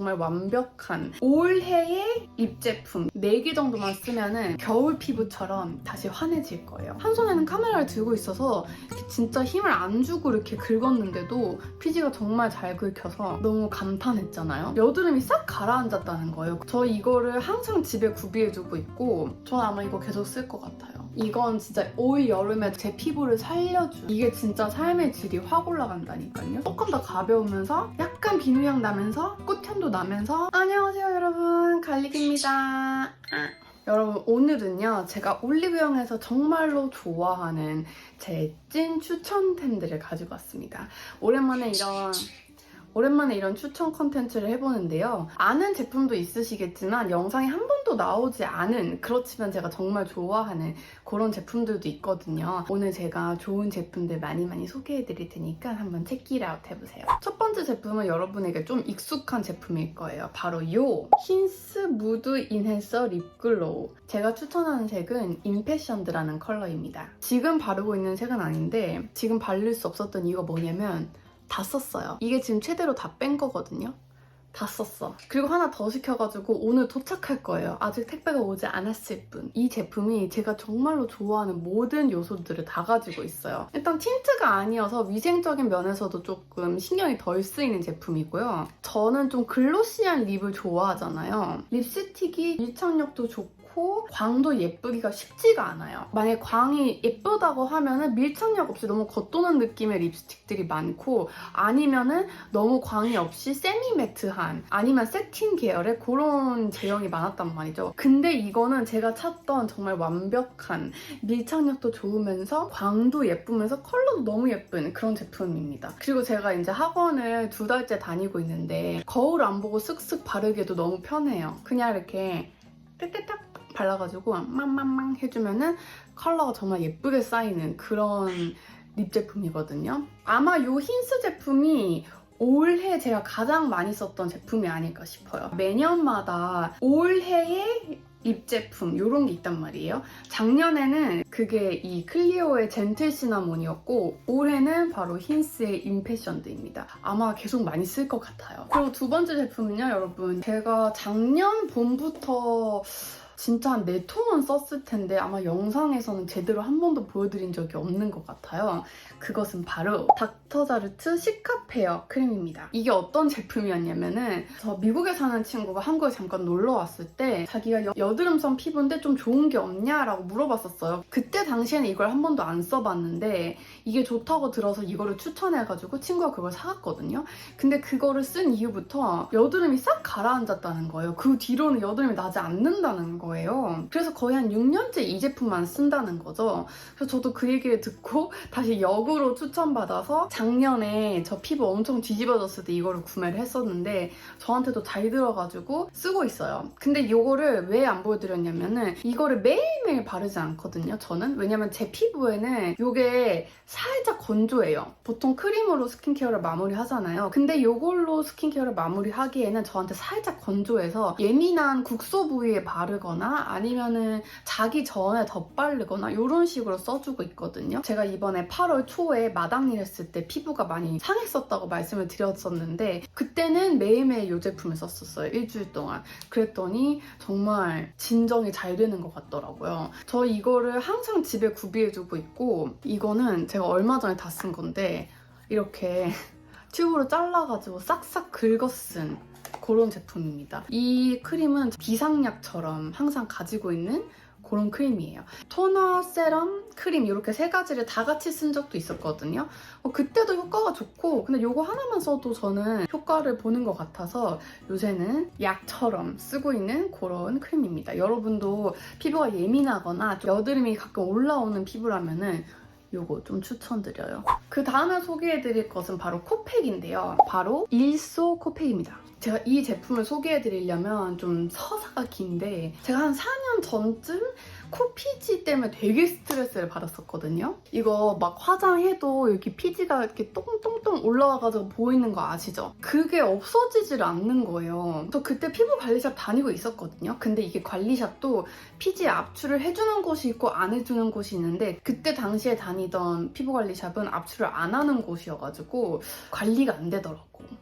정말 완벽한 올해의 립 제품 4개 정도만 쓰면은 겨울 피부처럼 다시 환해질 거예요. 한 손에는 카메라를 들고 있어서 진짜 힘을 안 주고 이렇게 긁었는데도 피지가 정말 잘 긁혀서 너무 감탄했잖아요. 여드름이 싹 가라앉았다는 거예요. 저 이거를 항상 집에 구비해두고 있고 전 아마 이거 계속 쓸 것 같아요. 이건 진짜 올 여름에 제 피부를 살려줘. 이게 진짜 삶의 질이 확 올라간다니까요. 조금 더 가벼우면서 약간 비누향 나면서 꽃향도 나면서 안녕하세요 여러분 갈릭입니다. 아. 여러분 오늘은요 제가 올리브영에서 정말로 좋아하는 제 찐 추천템들을 가지고 왔습니다. 오랜만에 이런 오랜만에 이런 추천 컨텐츠를 해보는데요. 아는 제품도 있으시겠지만 영상에 한 번도 나오지 않은 그렇지만 제가 정말 좋아하는 그런 제품들도 있거든요. 오늘 제가 좋은 제품들 많이 많이 소개해드릴 테니까 한번 체키라웃 해보세요. 첫 번째 제품은 여러분에게 좀 익숙한 제품일 거예요. 바로 요 힌스 무드 인핸서 립글로우. 제가 추천하는 색은 임패션드라는 컬러입니다. 지금 바르고 있는 색은 아닌데 지금 바를 수 없었던 이유가 뭐냐면 다 썼어요. 이게 지금 최대로 다 뺀 거거든요. 다 썼어. 그리고 하나 더 시켜가지고 오늘 도착할 거예요. 아직 택배가 오지 않았을 뿐. 이 제품이 제가 정말로 좋아하는 모든 요소들을 다 가지고 있어요. 일단 틴트가 아니어서 위생적인 면에서도 조금 신경이 덜 쓰이는 제품이고요. 저는 좀 글로시한 립을 좋아하잖아요. 립스틱이 밀착력도 좋고 광도 예쁘기가 쉽지가 않아요. 만약에 광이 예쁘다고 하면은 밀착력 없이 너무 겉도는 느낌의 립스틱들이 많고 아니면은 너무 광이 없이 세미 매트한 아니면 세틴 계열의 그런 제형이 많았단 말이죠. 근데 이거는 제가 찾던 정말 완벽한 밀착력도 좋으면서 광도 예쁘면서 컬러도 너무 예쁜 그런 제품입니다. 그리고 제가 이제 학원을 두 달째 다니고 있는데 거울 안 보고 쓱쓱 바르기도 너무 편해요. 그냥 이렇게 떼떼딱 발라가지고 망망망 해주면은 컬러가 정말 예쁘게 쌓이는 그런 립 제품이거든요. 아마 이 힌스 제품이 올해 제가 가장 많이 썼던 제품이 아닐까 싶어요. 매년마다 올해의 립 제품 이런 게 있단 말이에요. 작년에는 그게 이 클리오의 젠틀 시나몬이었고 올해는 바로 힌스의 임패션드입니다. 아마 계속 많이 쓸 것 같아요. 그리고 두 번째 제품은요, 여러분. 제가 작년 봄부터 진짜 한 4통은 썼을 텐데 아마 영상에서는 제대로 한 번도 보여드린 적이 없는 것 같아요. 그것은 바로 닥터자르트 시카페어 크림입니다. 이게 어떤 제품이었냐면은 저 미국에 사는 친구가 한국에 잠깐 놀러 왔을 때 자기가 여- 여드름성 피부인데 좀 좋은 게 없냐라고 물어봤었어요. 그때 당시에는 이걸 한 번도 안 써봤는데 이게 좋다고 들어서 이거를 추천해가지고 친구가 그걸 사갔거든요. 근데 그거를 쓴 이후부터 여드름이 싹 가라앉았다는 거예요. 그 뒤로는 여드름이 나지 않는다는 거예요. 그래서 거의 한 6년째 이 제품만 쓴다는 거죠. 그래서 저도 그 얘기를 듣고 다시 역으로 추천받아서 작년에 저 피부 엄청 뒤집어졌을 때 이거를 구매를 했었는데 저한테도 잘 들어가지고 쓰고 있어요. 근데 이거를 왜 안 보여드렸냐면은 이거를 매일매일 바르지 않거든요. 저는 왜냐면 제 피부에는 이게 살짝 건조해요. 보통 크림으로 스킨케어를 마무리 하잖아요. 근데 이걸로 스킨케어를 마무리 하기에는 저한테 살짝 건조해서 예민한 국소 부위에 바르거나 아니면은 자기 전에 덧바르거나 이런 식으로 써주고 있거든요. 제가 이번에 8월 초에 마당일 했을 때 피부가 많이 상했었다고 말씀을 드렸었는데 그때는 매일매일 이 제품을 썼었어요. 일주일 동안. 그랬더니 정말 진정이 잘 되는 것 같더라고요. 저 이거를 항상 집에 구비해두고 있고 이거는 제가 얼마 전에 다 쓴 건데 이렇게 튜브로 잘라가지고 싹싹 긁어 쓴 그런 제품입니다. 이 크림은 비상약처럼 항상 가지고 있는 그런 크림이에요. 토너, 세럼, 크림 이렇게 세 가지를 다 같이 쓴 적도 있었거든요. 어, 그때도 효과가 좋고 근데 이거 하나만 써도 저는 효과를 보는 것 같아서 요새는 약처럼 쓰고 있는 그런 크림입니다. 여러분도 피부가 예민하거나 좀 여드름이 가끔 올라오는 피부라면은 요거 좀 추천드려요. 그 다음에 소개해드릴 것은 바로 코팩인데요. 바로 일소 코팩입니다. 제가 이 제품을 소개해드리려면 좀 서사가 긴데 제가 한 4년 전쯤 코피지 때문에 되게 스트레스를 받았었거든요. 이거 막 화장해도 여기 피지가 이렇게 똥똥똥 올라와가지고 보이는 거 아시죠? 그게 없어지질 않는 거예요. 저 그때 피부 관리샵 다니고 있었거든요. 근데 이게 관리샵도 피지 압출을 해주는 곳이 있고 안 해주는 곳이 있는데 그때 당시에 다니던 피부 관리샵은 압출을 안 하는 곳이어가지고 관리가 안 되더라고.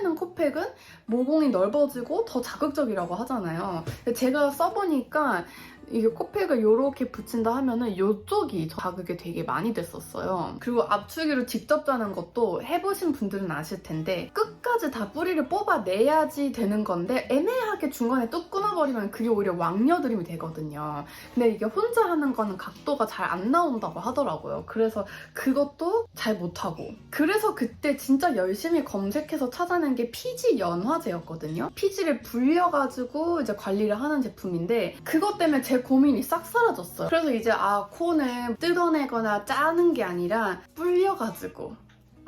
편해지는 코팩은 모공이 넓어지고 더 자극적이라고 하잖아요. 제가 써보니까 이게 코팩을 이렇게 붙인다 하면은 이쪽이 자극이 되게 많이 됐었어요. 그리고 압축기로 직접 자는 것도 해보신 분들은 아실 텐데 끝까지 다 뿌리를 뽑아내야지 되는 건데 애매하게 중간에 뚝 끊어버리면 그게 오히려 왕녀드림이 되거든요. 근데 이게 혼자 하는 거는 각도가 잘 안 나온다고 하더라고요. 그래서 그것도 잘 못하고. 그래서 그때 진짜 열심히 검색해서 찾아낸 게 피지 연화제였거든요. 피지를 불려가지고 이제 관리를 하는 제품인데 그것 때문에 제 고민이 싹 사라졌어요. 그래서 이제 아 코는 뜯어내거나 짜는 게 아니라 불려가지고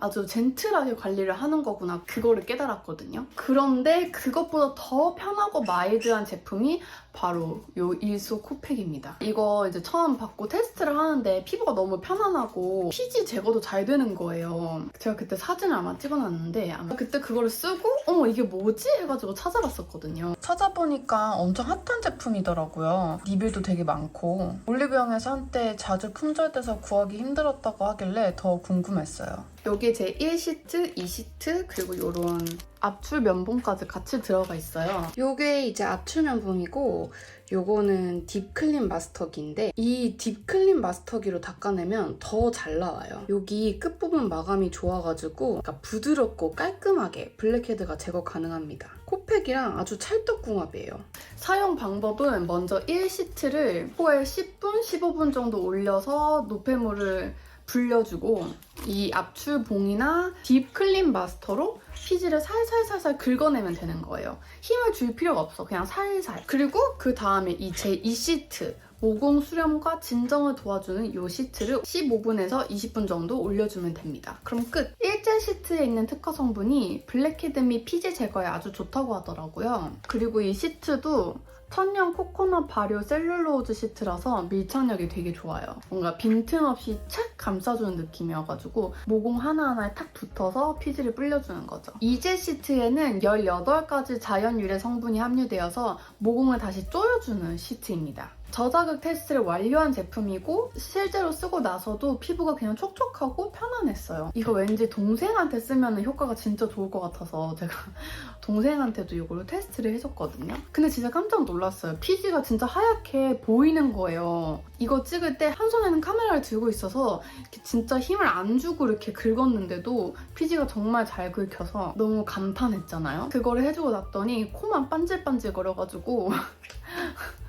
아주 젠틀하게 관리를 하는 거구나 그거를 깨달았거든요. 그런데 그것보다 더 편하고 마일드한 제품이 바로 요 일소 코팩입니다. 이거 이제 처음 받고 테스트를 하는데 피부가 너무 편안하고 피지 제거도 잘 되는 거예요. 제가 그때 사진을 아마 찍어놨는데 아마 그때 그거를 쓰고 어머 이게 뭐지? 해가지고 찾아봤었거든요. 찾아보니까 엄청 핫한 제품이더라고요. 리뷰도 되게 많고 올리브영에서 한때 자주 품절돼서 구하기 힘들었다고 하길래 더 궁금했어요. 여기에 제 1시트, 2시트 그리고 요런 압출 면봉까지 같이 들어가 있어요. 요게 이제 압출 면봉이고 요거는 딥클린 마스터기인데 이 딥클린 마스터기로 닦아내면 더 잘 나와요. 여기 끝부분 마감이 좋아가지고 그러니까 부드럽고 깔끔하게 블랙헤드가 제거 가능합니다. 코팩이랑 아주 찰떡궁합이에요. 사용 방법은 먼저 1시트를 코에 10분, 15분 정도 올려서 노폐물을 불려주고 이 압출봉이나 딥클린 마스터로 피지를 살살살살 긁어내면 되는 거예요. 힘을 줄 필요가 없어. 그냥 살살. 그리고 그 다음에 이 제 2시트 모공 수렴과 진정을 도와주는 이 시트를 15분에서 20분 정도 올려주면 됩니다. 그럼 끝! 일제 시트에 있는 특허 성분이 블랙헤드 및 피지 제거에 아주 좋다고 하더라고요. 그리고 이 시트도 천연 코코넛 발효 셀룰로즈 시트라서 밀착력이 되게 좋아요. 뭔가 빈틈없이 착 감싸주는 느낌이어가지고 모공 하나하나에 탁 붙어서 피지를 불려주는 거죠. 이제 시트에는 18가지 자연 유래 성분이 함유되어서 모공을 다시 조여주는 시트입니다. 저자극 테스트를 완료한 제품이고 실제로 쓰고 나서도 피부가 그냥 촉촉하고 편안했어요. 이거 왠지 동생한테 쓰면 효과가 진짜 좋을 것 같아서 제가 동생한테도 이걸로 테스트를 해줬거든요. 근데 진짜 깜짝 놀랐어요. 피지가 진짜 하얗게 보이는 거예요. 이거 찍을 때 한 손에는 카메라를 들고 있어서 진짜 힘을 안 주고 이렇게 긁었는데도 피지가 정말 잘 긁혀서 너무 감탄했잖아요. 그거를 해주고 났더니 코만 반질반질거려가지고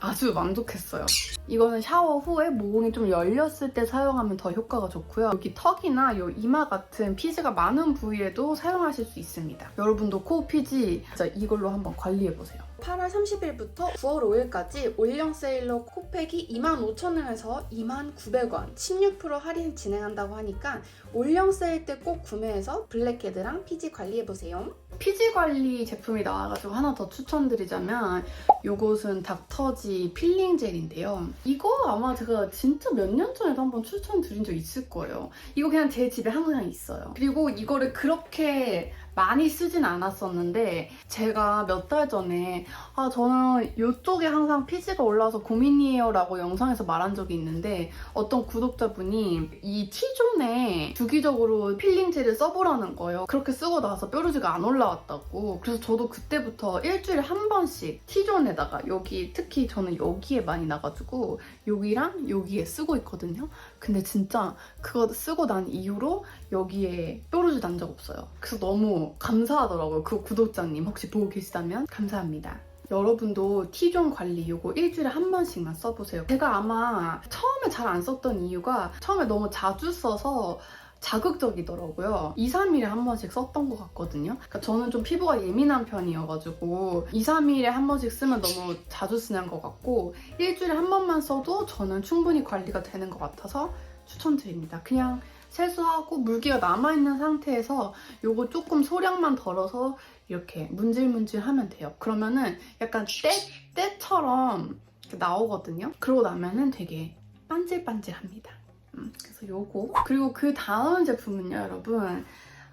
아주 만족했어요. 이거는 샤워 후에 모공이 좀 열렸을 때 사용하면 더 효과가 좋고요. 여기 턱이나 요 이마 같은 피지가 많은 부위에도 사용하실 수 있습니다. 여러분도 코 피지 진짜 이걸로 한번 관리해보세요. 8월 30일부터 9월 5일까지 올영 세일로 코팩이 25,000원에서 29,900원 16% 할인 진행한다고 하니까 올영 세일 때 꼭 구매해서 블랙헤드랑 피지 관리해보세요. 피지 관리 제품이 나와가지고 하나 더 추천드리자면 요것은 닥터지 필링 젤인데요. 이거 아마 제가 진짜 몇 년 전에도 한번 추천드린 적 있을 거예요. 이거 그냥 제 집에 항상 있어요. 그리고 이거를 그렇게 많이 쓰진 않았었는데 제가 몇 달 전에 아 저는 이쪽에 항상 피지가 올라와서 고민이에요 라고 영상에서 말한 적이 있는데 어떤 구독자분이 이 T존에 주기적으로 필링 젤을 써보라는 거예요. 그렇게 쓰고 나서 뾰루지가 안 올라왔다고 그래서 저도 그때부터 일주일에 한 번씩 T존에다가 여기 특히 저는 여기에 많이 나가지고 여기랑 여기에 쓰고 있거든요. 근데 진짜 그거 쓰고 난 이후로 여기에 뾰루지 난 적 없어요. 그래서 너무 감사하더라고요. 그 구독자님 혹시 보고 계시다면 감사합니다. 여러분도 T존 관리 이거 일주일에 한 번씩만 써보세요. 제가 아마 처음에 잘 안 썼던 이유가 처음에 너무 자주 써서 자극적이더라고요. 2, 3일에 한 번씩 썼던 것 같거든요. 그러니까 저는 좀 피부가 예민한 편이어가지고 2, 3일에 한 번씩 쓰면 너무 자주 쓰는 것 같고 일주일에 한 번만 써도 저는 충분히 관리가 되는 것 같아서 추천드립니다. 그냥 세수하고 물기가 남아있는 상태에서 요거 조금 소량만 덜어서 이렇게 문질문질 하면 돼요. 그러면은 약간 때, 때처럼 나오거든요. 그러고 나면은 되게 반질반질합니다. 음, 그래서 요거. 그리고 그 다음 제품은요, 여러분.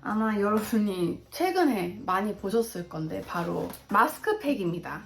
아마 여러분이 최근에 많이 보셨을 건데 바로 마스크팩입니다.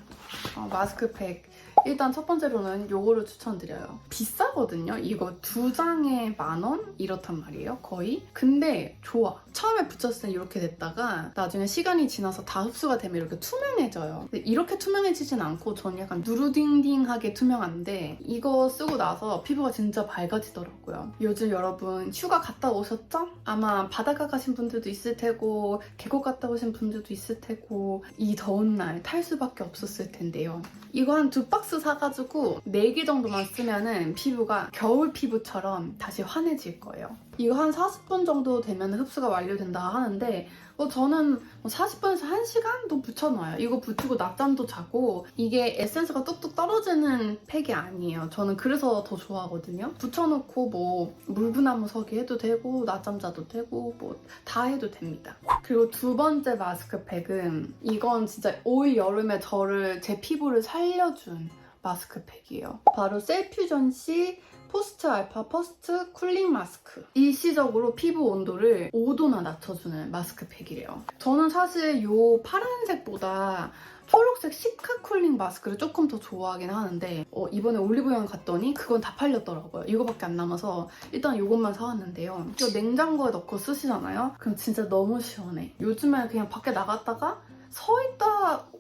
어, 마스크팩. 일단 첫 번째로는 요거를 추천드려요. 비싸거든요. 이거 두 장에 만 원? 이렇단 말이에요. 거의. 근데 좋아. 처음에 붙였을 때 이렇게 됐다가 나중에 시간이 지나서 다 흡수가 되면 이렇게 투명해져요. 근데 이렇게 투명해지진 않고 저는 약간 누르딩딩하게 투명한데 이거 쓰고 나서 피부가 진짜 밝아지더라고요. 요즘 여러분 휴가 갔다 오셨죠? 아마 바닷가 가신 분들도 있을 테고 계곡 갔다 오신 분들도 있을 테고 이 더운 날 탈 수밖에 없었을 텐데요. 이거 한 두 박스 사가지고 4개 정도만 쓰면은 피부가 겨울 피부처럼 다시 환해질 거예요. 이거 한 40분 정도 되면 흡수가 완료된다 하는데 어, 저는 40분에서 1시간도 붙여놔요. 이거 붙이고 낮잠도 자고 이게 에센스가 뚝뚝 떨어지는 팩이 아니에요. 저는 그래서 더 좋아하거든요. 붙여놓고 뭐 물구나무 서기 해도 되고 낮잠 자도 되고 뭐 다 해도 됩니다. 그리고 두 번째 마스크팩은 이건 진짜 올 여름에 저를 제 피부를 살려준 마스크팩이에요. 바로 셀퓨전시 포스트 알파 퍼스트 쿨링 마스크. 일시적으로 피부 온도를 5도나 낮춰주는 마스크팩이래요. 저는 사실 이 파란색보다 초록색 시카 쿨링 마스크를 조금 더 좋아하긴 하는데 어, 이번에 올리브영 갔더니 그건 다 팔렸더라고요. 이거밖에 안 남아서 일단 이것만 사왔는데요. 이거 냉장고에 넣고 쓰시잖아요? 그럼 진짜 너무 시원해. 요즘에 그냥 밖에 나갔다가 서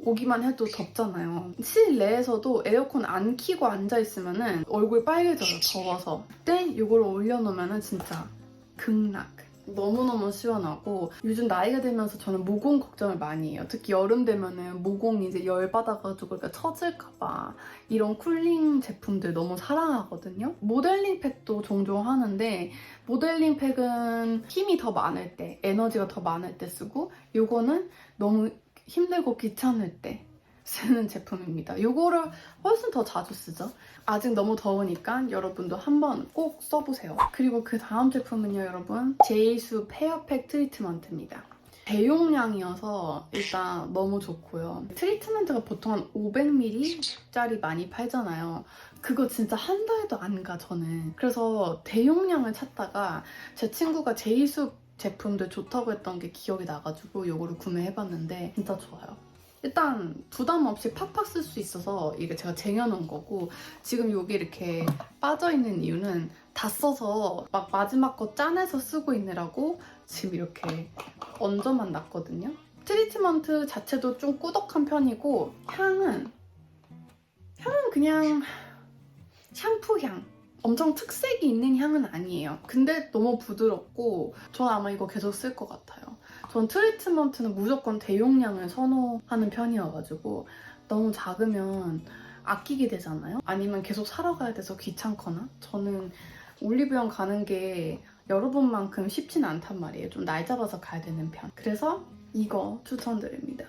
오기만 해도 덥잖아요. 실내에서도 에어컨 안 켜고 앉아 있으면은 얼굴 빨개져요. 더워서. 그때 이걸 올려놓으면은 진짜 극락. 너무너무 시원하고 요즘 나이가 들면서 저는 모공 걱정을 많이 해요. 특히 여름 되면은 모공이 이제 열 받아가지고 그러니까 처질까봐 이런 쿨링 제품들 너무 사랑하거든요. 모델링 팩도 종종 하는데 모델링 팩은 힘이 더 많을 때, 에너지가 더 많을 때 쓰고 요거는 너무 힘들고 귀찮을 때 쓰는 제품입니다. 이거를 훨씬 더 자주 쓰죠. 아직 너무 더우니까 여러분도 한번 꼭 써보세요. 그리고 그 다음 제품은요, 여러분. 제이수 페어팩 트리트먼트입니다. 대용량이어서 일단 너무 좋고요. 트리트먼트가 보통 한 500ml짜리 많이 팔잖아요. 그거 진짜 한 달도 안 가, 저는. 그래서 대용량을 찾다가 제 친구가 제이수 제품들 좋다고 했던 게 기억이 나가지고 이거를 구매해봤는데 진짜 좋아요. 일단 부담 없이 팍팍 쓸 수 있어서 이게 제가 쟁여놓은 거고 지금 여기 이렇게 빠져있는 이유는 다 써서 막 마지막 거 짜내서 쓰고 있느라고 지금 이렇게 얹어만 놨거든요. 트리트먼트 자체도 좀 꾸덕한 편이고 향은 향은 그냥 샴푸 향 엄청 특색이 있는 향은 아니에요. 근데 너무 부드럽고 저는 아마 이거 계속 쓸 것 같아요. 전 트리트먼트는 무조건 대용량을 선호하는 편이어가지고 너무 작으면 아끼게 되잖아요. 아니면 계속 사러 가야 돼서 귀찮거나 저는 올리브영 가는 게 여러분만큼 쉽진 않단 말이에요. 좀 날 잡아서 가야 되는 편. 그래서 이거 추천드립니다.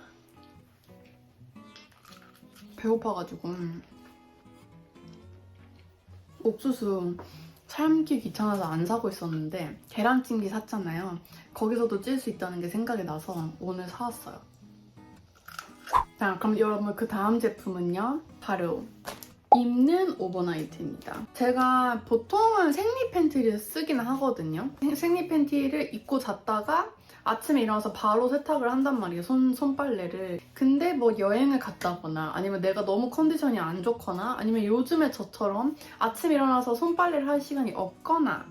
배고파가지고 옥수수 삶기 귀찮아서 안 사고 있었는데 계란찜기 샀잖아요. 거기서도 찔 수 있다는 게 생각이 나서 오늘 사왔어요. 자, 그럼 여러분 그 다음 제품은요. 바로 입는 오버나이트입니다. 제가 보통은 생리 팬티를 쓰긴 하거든요. 생- 생리 팬티를 입고 잤다가 아침에 일어나서 바로 세탁을 한단 말이에요. 손, 손빨래를. 근데 뭐 여행을 갔다거나 아니면 내가 너무 컨디션이 안 좋거나 아니면 요즘에 저처럼 아침에 일어나서 손빨래를 할 시간이 없거나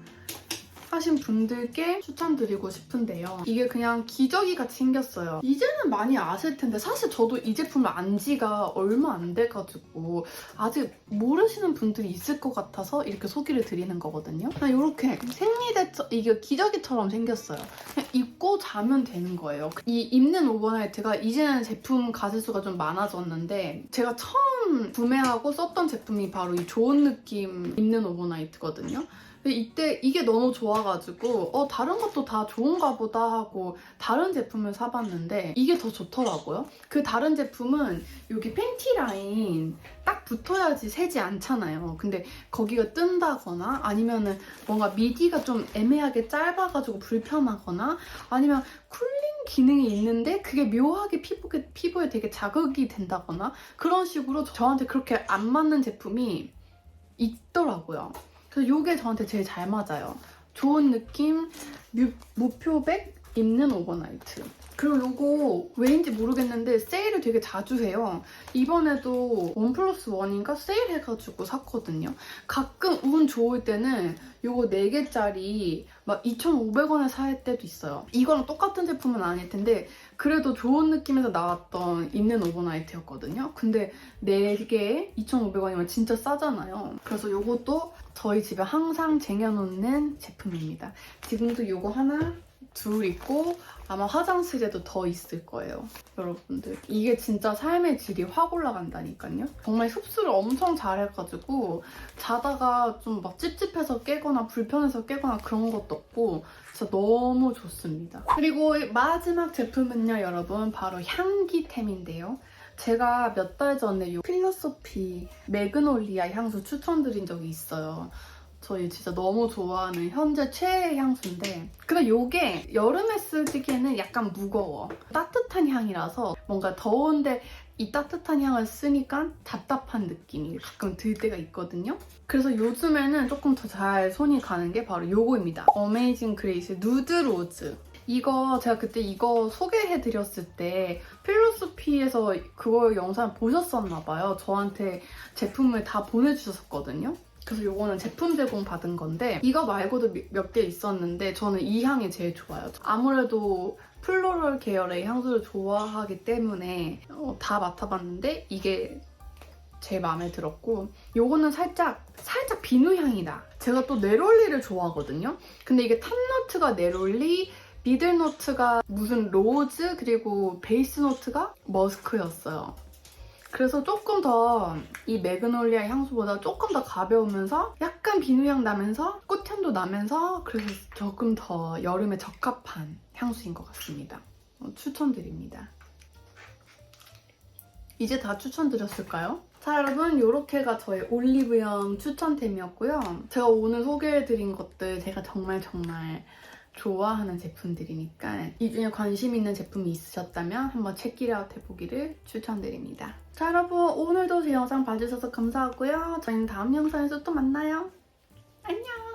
하신 분들께 추천드리고 싶은데요. 이게 그냥 기저귀 같이 생겼어요. 이제는 많이 아실 텐데 사실 저도 이 제품을 안 지가 얼마 안 돼가지고 아직 모르시는 분들이 있을 것 같아서 이렇게 소개를 드리는 거거든요. 그냥 이렇게 생리대 이게 기저귀처럼 생겼어요. 그냥 입고 자면 되는 거예요. 이 입는 오버나이트가 이제는 제품 가짓수가 좀 많아졌는데 제가 처음 구매하고 썼던 제품이 바로 이 좋은 느낌 입는 오버나이트거든요. 근데 이때 이게 너무 좋아가지고 어 다른 것도 다 좋은가 보다 하고 다른 제품을 사봤는데 이게 더 좋더라고요. 그 다른 제품은 여기 팬티 라인 딱 붙어야지 새지 않잖아요. 근데 거기가 뜬다거나 아니면은 뭔가 미디가 좀 애매하게 짧아가지고 불편하거나 아니면 쿨링 기능이 있는데 그게 묘하게 피부에, 피부에 되게 자극이 된다거나 그런 식으로 저한테 그렇게 안 맞는 제품이 있더라고요. 그래서 이게 저한테 제일 잘 맞아요. 좋은 느낌, 무, 무표백 입는 오버나이트. 그리고 요거 왜인지 모르겠는데 세일을 되게 자주 해요. 이번에도 원 플러스 원인가 세일해가지고 샀거든요. 가끔 운 좋을 때는 요거 4개짜리 막 2,500원에 살 때도 있어요. 이거랑 똑같은 제품은 아닐 텐데 그래도 좋은 느낌에서 나왔던 있는 오버나이트였거든요. 근데 4개에 2,500원이면 진짜 싸잖아요. 그래서 요것도 저희 집에 항상 쟁여놓는 제품입니다. 지금도 요거 하나, 둘 있고 아마 화장실에도 더 있을 거예요. 여러분들. 이게 진짜 삶의 질이 확 올라간다니까요. 정말 흡수를 엄청 잘해가지고 자다가 좀 막 찝찝해서 깨거나 불편해서 깨거나 그런 것도 없고 진짜 너무 좋습니다. 그리고 마지막 제품은요, 여러분. 바로 향기템인데요. 제가 몇 달 전에 이 필로소피 매그놀리아 향수 추천드린 적이 있어요. 저희 진짜 너무 좋아하는 현재 최애 향수인데 근데 이게 여름에 쓰기에는 약간 무거워. 따뜻한 향이라서 뭔가 더운데 이 따뜻한 향을 쓰니까 답답한 느낌이 가끔 들 때가 있거든요. 그래서 요즘에는 조금 더 잘 손이 가는 게 바로 요거입니다. 어메이징 그레이스 누드 로즈 이거 제가 그때 이거 소개해드렸을 때 필로소피에서 그거 영상 보셨었나 봐요. 저한테 제품을 다 보내주셨거든요 그래서 요거는 제품 제공 받은 건데 이거 말고도 몇 개 있었는데 저는 이 향이 제일 좋아요. 아무래도 플로럴 계열의 향수를 좋아하기 때문에 어, 다 맡아봤는데 이게 제일 마음에 들었고 요거는 살짝 살짝 비누 향이 나. 제가 또 네롤리를 좋아하거든요. 근데 이게 탑노트가 네롤리 미들 노트가 무슨 로즈 그리고 베이스 노트가 머스크였어요. 그래서 조금 더 이 매그놀리아 향수보다 조금 더 가벼우면서 약간 비누향 나면서 꽃향도 나면서 그래서 조금 더 여름에 적합한 향수인 것 같습니다. 어, 추천드립니다. 이제 다 추천드렸을까요? 자 여러분 이렇게가 저의 올리브영 추천템이었고요. 제가 오늘 소개해드린 것들 제가 정말 정말 좋아하는 제품들이니까 이 중에 관심 있는 제품이 있으셨다면 한번 체키라웃 해보기를 추천드립니다. 자 여러분 오늘도 제 영상 봐주셔서 감사하고요. 저희는 다음 영상에서 또 만나요. 안녕!